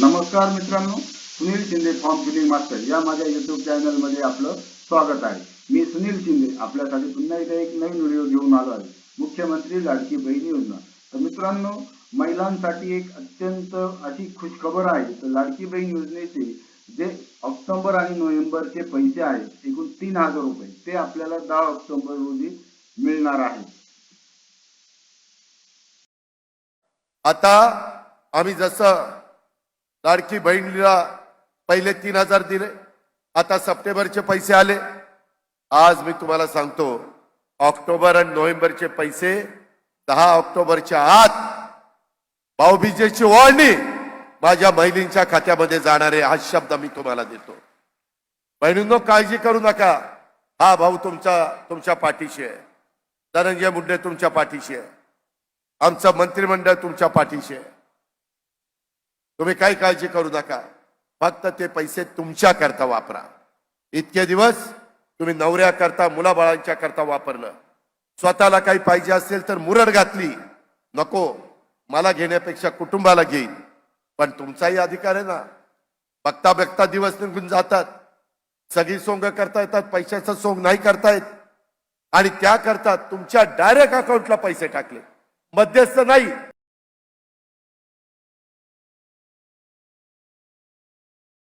नमस्कार मित्रांनो Sunil Shinde form filling master. या माझ्या युट्यूब चॅनलमध्ये आपलं स्वागत आहे. मी सुनील शिंदे आपल्यासाठी पुन्हा एकदा एक नवीन व्हिडिओ घेऊन आलो आहे. मुख्यमंत्री लाडकी बहीण योजना. तर मित्रांनो महिलांसाठी एक अत्यंत अशी खुशखबर आहे. तर लाडकी बहीण योजनेचे जे ऑक्टोबर आणि नोव्हेंबरचे पैसे आहेत एकूण तीन हजार रुपये. ते आपल्याला दहा ऑक्टोबर रोजी मिळणार आहे. आता आम्ही जसं लाडकी बहिणीला पहिले तीन हजार दिले आता सप्टेंबरचे पैसे आले. आज मी तुम्हाला सांगतो ऑक्टोबर आणि नोव्हेंबरचे पैसे दहा ऑक्टोबरच्या आत भाऊबीजेची ओळणी माझ्या बहिणींच्या खात्यामध्ये जाणार आहे हा शब्द मी तुम्हाला देतो. बहिणींनो काळजी करू नका. हा भाऊ तुमचा तुमच्या पाठीशी आहे. धनंजय मुंडे तुमच्या पाठीशी आहे. आमचं मंत्रिमंडळ तुमच्या पाठीशी आहे. तुम्ही काही काळजी करू नका. फक्त ते पैसे तुमच्या करता वापरा. इतके दिवस तुम्ही नवऱ्या करता मुलाबाळांच्या करता वापरलं. स्वतःला काही पाहिजे असेल तर मुरड घातली. नको. मला घेण्यापेक्षा कुटुंबाला घेईन. पण तुमचाही अधिकार आहे ना. बघता बघता दिवस निघून जातात. सगळी सोंग करता येतात पैशाचा सोंग नाही करता येत. आणि त्या करता तुमच्या डायरेक्ट अकाउंटला पैसे टाकले. मध्यस्थ नाही.